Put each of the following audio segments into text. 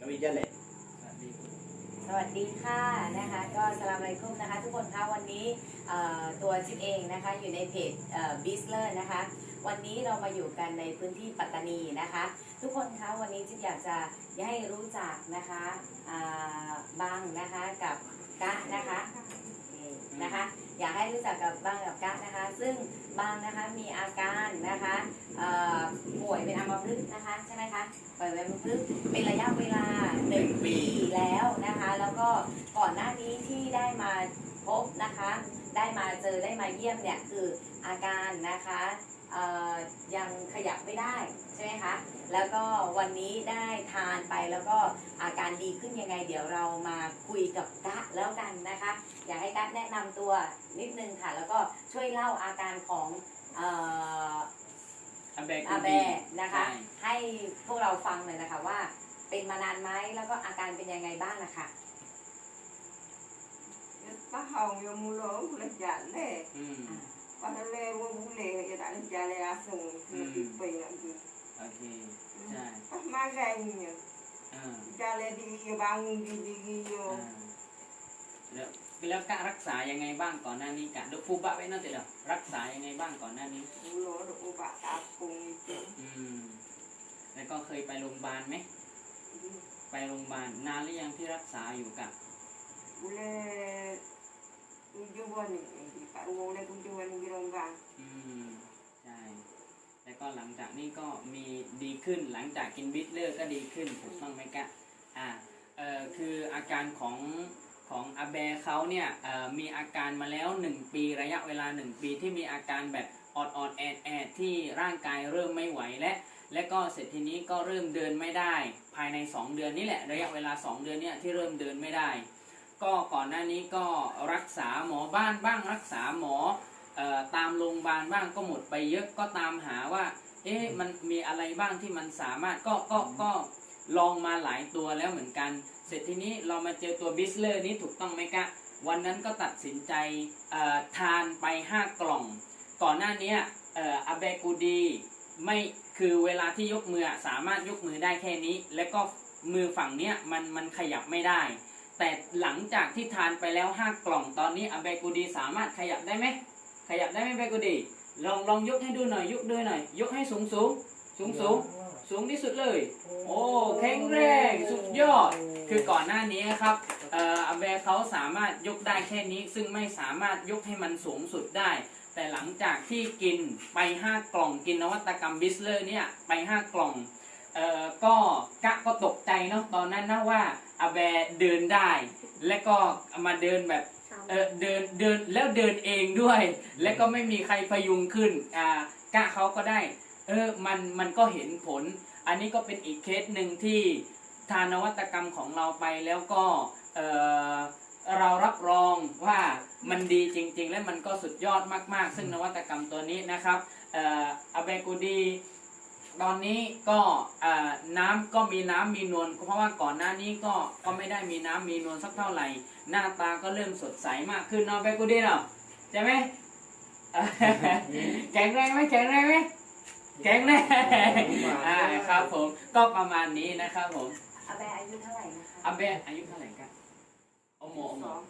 นวิจเลยสวัสดีค่ะนะคะก็สลามอะไรคุ้มนะคะ ทุกคนคะวันนี้ตัวจิ๊บเองนะคะอยู่ในเพจบิสเลอร์นะคะวันนี้เรามาอยู่กันในพื้นที่ปัตตานีนะคะ ทุกคนคะวันนี้จิ๊บอยากจะให้รู้จักนะคะบ้างนะคะกับกะนะคะ นะคะ อยากให้รู้จักกับบังกับกะนะคะ ซึ่งบังนะคะมีอาการนะคะป่วยเป็นอัมพฤกษ์นะคะใช่ไหมคะป่วยเป็นอัมพฤกษ์เป็นระยะเวลาหนึ่งปีแล้วนะคะ แล้วก็ก่อนหน้านี้ที่ได้มาพบนะคะ ได้มาเจอได้มาเยี่ยมเนี่ยคืออาการนะคะยังขยับไม่ได้ใช่ไหมคะ แล้วก็วันนี้ได้ทานไปแล้วก็อาการดีขึ้นยังไง เดี๋ยวเรามาคุยกับกะแล้วกันนะคะ อยากให้กัดแนะนำตัวนิดนึงค่ะ แล้วก็ช่วยเล่าอาการของเอ่ออาแบกอาแบนะคะใช่ให้พวกเราฟังหน่อยนะคะว่า เป็นมานานไหมแล้วก็อาการเป็นยังไงบ้างนะคะ Ba hồng yo mulo mula jale. อืม Ba le wo bule ya da jale asung ni ti pe na tu. โอเคใช่ Ba ma ga ni. อ่า Jale di yo bang di di di yo. อ่าแล้ว แล้วการรักษายังไงบ้างก่อนหน้านี้กะดูฟูบะไว้นั่นสิเดี๋ยวรักษายังไงบ้างก่อนหน้านี้ Mulo do ubat apung itu. อืมแล้วก็เคยไปโรงพยาบาลไหมไปโรงพยาบาลนานหรือยังที่รักษาอยู่กับ Bule tujuh bulan ni. Pak wo le tujuh bulan di Ronggang. อืมใช่แล้วก็หลังจากนี้ก็มีดีขึ้นหลังจากกินบิทเลอร์ก็ดีขึ้นถูกต้องไหมกะอ่าเอ่อคืออาการของ ของอาแบเขาเนี่ยมีอาการมาแล้ว 1 ปีระยะเวลา 1 ปีที่มีอาการแบบออดอดแอดแอดที่ร่างกายเริ่มไม่ไหวและและก็เสร็จทีนี้ก็เริ่มเดินไม่ได้ ภายใน 2 เดือนนี่แหละระยะเวลา 2 เดือนเนี่ยที่เริ่มเดินไม่ได้ ก็ก่อนหน้านี้ก็รักษาหมอบ้านบ้างรักษาหมออตามโรงพยาบาลบ้างก็หมดไปเยอะก็ตามหาว่าเอ๊ะมันมีอะไรบ้างที่มันสามารถก็ก็ก็ ลองมาหลายตัวแล้วเหมือนกัน เสร็จทีนี้เรามาเจอตัวบิสเลอร์นี้ถูกต้องไหมกะ วันนั้นก็ตัดสินใจทานไป 5 กล่อง ก่อนหน้านี้ออาเบกูดีไม่คือเวลาที่ยกมือสามารถยกมือได้แค่นี้ แล้วก็มือฝั่งเนี้ยมันมันขยับไม่ได้ แต่หลังจากที่ทานไปแล้ว 5 กล่องตอนนี้อาเบกูดีสามารถขยับได้ไหมขยับได้ไหมเบกูดีลองลองยกให้ดูหน่อยยกด้วยหน่อย ยกให้สูงสูง สูงสูงสูงที่สุดเลย โอ้แข็งแรงสุดยอด คือก่อนหน้านี้ครับเอ่ออาเบเขาสามารถยกได้แค่นี้ ซึ่งไม่สามารถยกให้มันสูงสุดได้ แต่หลังจากที่กินไป 5 กล่องกินนวัตกรรมบิสเลอร์เนี่ยไป 5 กล่องเอ่อก็กะก็ตกใจเนาะตอนนั้นนะว่าอาเบเดินได้ และก็มาเดินแบบเออเดินเดินแล้วเดินเองด้วย และก็ไม่มีใครพยุงขึ้นอ่ากะเขาก็ได้ เออมันมันก็เห็นผล อันนี้ก็เป็นอีกเคสหนึ่งที่ทานนวัตกรรมของเราไปแล้วก็เออเรารับรองว่ามันดีจริง ๆ และมันก็สุดยอดมาก ๆ ซึ่งนวัตกรรมตัวนี้นะครับเอออเบกูดีตอนนี้ก็น้ำก็มีน้ำมีนวลเพราะว่าก่อนหน้านี้ก็ก็ไม่ได้มีน้ำมีนวลสักเท่าไหร่ หน้าตาก็เริ่มสดใสมากขึ้นเนาะอเบกูดีเนาะใช่ไหมแข็งแรงไหมแข็งแรงไหม แข็งแรงอ่าครับผมก็ประมาณนี้นะครับผม อาแบอายุเท่าไหร่นะคะอาเบอายุเท่าไหร่กันโอโมโอโม Song.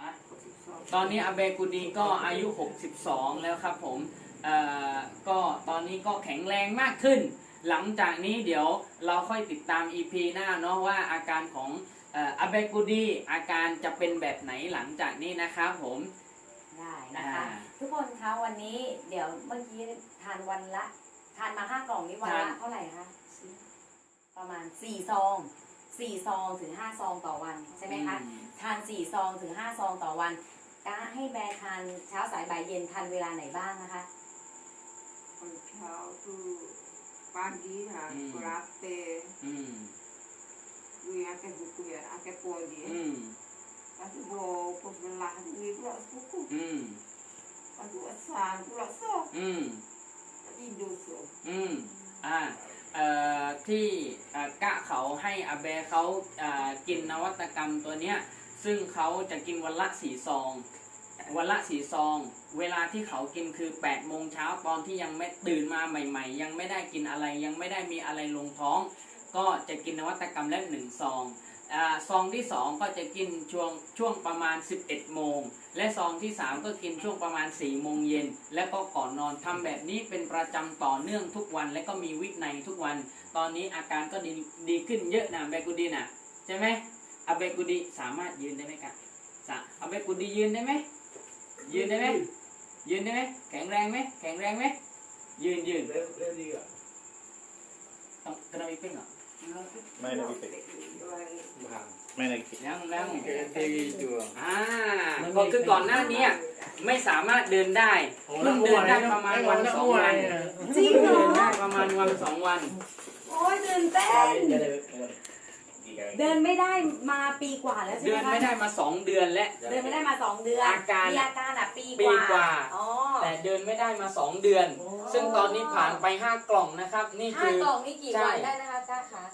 อะ Song. ตอนนี้อาเบกูดีก็อายุ 62 แล้วครับผมเอ่อก็ตอนนี้ก็แข็งแรงมากขึ้น หลังจากนี้เดี๋ยวเราค่อยติดตาม EP หน้าเนาะว่าอาการของเอ่ออาเบกูดีอาการจะเป็นแบบไหนหลังจากนี้นะครับผมได้นะคะ อ่า ทุกคนคะวันนี้เดี๋ยวเมื่อกี้ทานวันละ ทานมาห้ากล่องนี้วันละเท่าไหร่คะประมาณสี่ซองสี่ซองถึงห้าซองต่อวันใช่ไหมคะอืมทานสี่ซองถึงห้าซองต่อวันกะให้แบร์ทานเช้าสายบ่ายเย็นทานเวลาไหนบ้างนะคะ Kalau tu pagi ha, Hmm. kurape, อืม gue akan buku ya, akan podi. อืม Lepas tu bawa pos belah gue pula sepuku. อืม Lepas tu asan pula so. อืม Tidur so. อืมอ่าเอ่อที่กะเขาให้อาเบเขาอ่อกินนวัตกรรมตัวเนี้ยซึ่งเขาจะกินวันละสี่ซอง วันละสี่ซอง เวลาที่เขากินคือ8ปดโมงเช้าตอนที่ยังไม่ตื่นมาใหม่ ๆ ยังไม่ได้กินอะไรยังไม่ได้มีอะไรลงท้อง ก็จะกินนวัตกรรมละหนึ่งซองอ่าซองที่ 2 ก็จะกินช่วงช่วงประมาณ 11โมง และซองที่ 3 ก็กินช่วงประมาณ4โมงเย็นและก็ก่อนนอนทำแบบนี้เป็นประจำต่อเนื่องทุกวัน และก็มีวินัยทุกวัน ตอนนี้อาการก็ดีดีขึ้นเยอะนะเบกูดีนะใช่ไหมอาเบกูดีสามารถยืนได้ไหมครับสะอาเบกูดียืนได้ไหมยืนได้ไหมยืนได้ไหมแข็งแรงไหมแข็งแรงไหมยืนยืนเร็วเร็วดีอะต้องกระโดดอีกเป็นเหรอไม่ได้พิเศษบาง ไม่ได้คิดแล้วแล้วเกดีจัวอ่าก็คือก่อนหน้านี้ไม่สามารถเดินได้เพิ่งเดินได้ประมาณวันสองวันจริงเหรอเดินได้ประมาณวันสองวัน โอ้ยตื่นเต้นจะได้เดินไม่ได้มาปีกว่าแล้วใช่เดิไหมนคะไม่ได้มาสองเดือนแล้วเดินไม่ได้มาสองเดือนอาการมีอาการอะปีปีกว่า อ๋อแต่เดินไม่ได้มาสองเดือนโอ้ซึ่งตอนนี้ผ่านไปห้ากล่องนะครับ นี่ห้าคือกล่องนี่กี่ใช่วันได้นะคะก้าคะ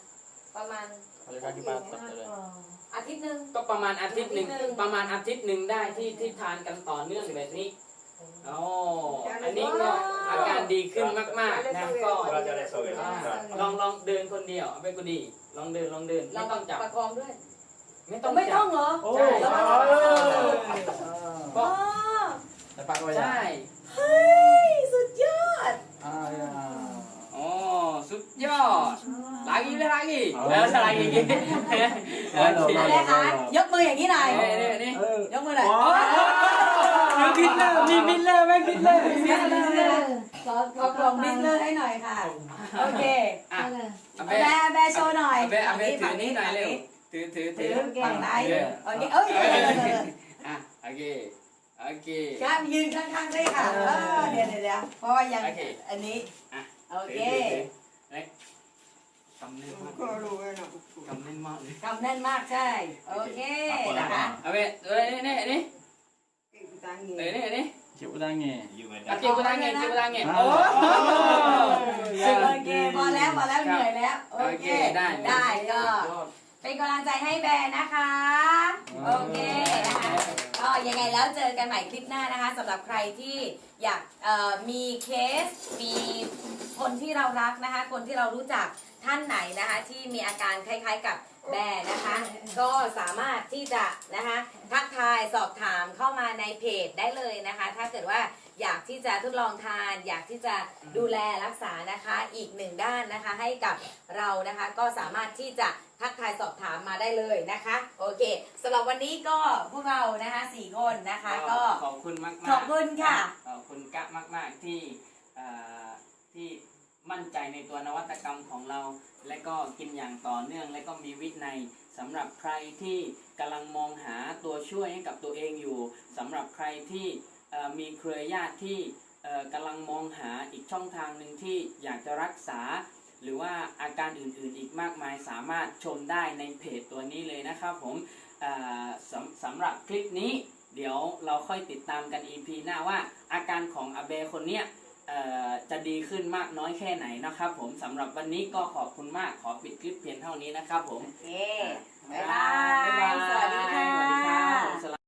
ประมาณ อะไรกันที่บ้านตัดเลย อาทิตย์หนึ่ง ก็ประมาณอาทิตย์หนึ่งอาทิตย์หนึ่ง ประมาณอาทิตย์หนึ่งได้ที่ที่ทานกันต่อเนื่องแบบนี้โอ้อันนี้ก็อาการดีขึ้นมากๆนะก็ เราจะได้โซ่กันอ่าลองลองเดินคนเดียวเอาไปกูดี ลองเดินลองเดินเราไม่ต้องจับประคองด้วย ไม่ต้องไม่จัต้อบ งเหรอโอ้ใช่แล้วมันก็อ๋อแต่ปากไว้ใช่เฮ้ย สุดยอด อ่าโอ้สุดยอด lagi deh lagi เอาแล้ว lagi โอเคอะไรคะยกมืออย่างนี้หน่อยนี่นี่นี่เออยกมือหน่อยมีบิลเลอร์มีบิลเลอร์ไหมบิลเลอร์บิสเลอร์ขอขอกล่องบิสเลอร์ให้หน่อยค่ะ โอเคอะแบร์แบร์โชว์หน่อยเอาเบะเอาเบะถือนี่หน่อยเร็วถือถือถืถืออเก่งไหนเออโอเคเอ้ยอะโอเคโอเคครับยืนข้างๆด้วยค่ะเออเดี๋ยวเดี๋ยวเดี๋ยวเพราะว่ายังโอเคอันนี้อะโอเค เล็กกำเน่นมาก ก็รู้ไว้นะ กำเน่นมากเลยกำแน่นมากใช่ โอเคนะคะเอาเบะเอ้ยนี่นี่นี่ tangi เอ้ยนี่นี่คิดว่าได้ไงอยู่ไม่ได้อะเก็บกูได้ไงเก็บกูได้ไงอ่าโอ้โอเค พอแล้ว พอแล้ว เหนื่อยแล้ว โอโอเคเค ได้ ได้ก็ เป็นกำลังใจให้แบร์นะคะ โอเคนะคะ ก็ยังไงแล้วเจอกันใหม่คลิปหน้านะคะสำหรับใครที่อยากมีเคส มีคนที่เรารักนะคะ คนที่เรารู้จักท่านไหนนะคะ ที่มีอาการคล้ายๆกับแบร์นะคะ ก็สามารถที่จะนะคะทักทายสอบถามเข้ามาในเพจได้เลยนะคะ ถ้าเกิดว่า อยากที่จะทดลองทาน อยากที่จะดูแลรักษานะคะอีกหนึ่งด้านนะคะให้กับเรานะคะก็สามารถที่จะทักทายสอบถามมาได้เลยนะคะ โอเคสำหรับวันนี้ก็พวกเรานะคะสี่คนนะคะก็ขอบคุณมากๆขอบคุณค่ะขอบคุณกะมาก ๆ ที่เอ่อที่มั่นใจในตัวนวัตกรรมของเรา และก็กินอย่างต่อเนื่อง และก็มีวินัยสำหรับใครที่กำลังมองหาตัวช่วยให้กับตัวเองอยู่สำหรับใครที่เอ่อ มีเครือญาติที่เอ่อกำลังมองหาอีกช่องทางหนึ่งที่อยากจะรักษา หรือว่าอาการอื่นๆอีกมากมายสามารถชมได้ในเพจตัวนี้เลยนะครับผมเอ่อสำสำหรับคลิปนี้เดี๋ยวเราค่อยติดตามกัน EP หน้าว่าอาการของอาเบคนเนี้ยเอ่อจะดีขึ้นมากน้อยแค่ไหนนะครับผมสำหรับวันนี้ก็ขอบคุณมากขอปิดคลิปเพียงเท่านี้นะครับผมโอเคบ๊ายบายบ๊ายบายสวัสดีค่ะสวัสดีครับ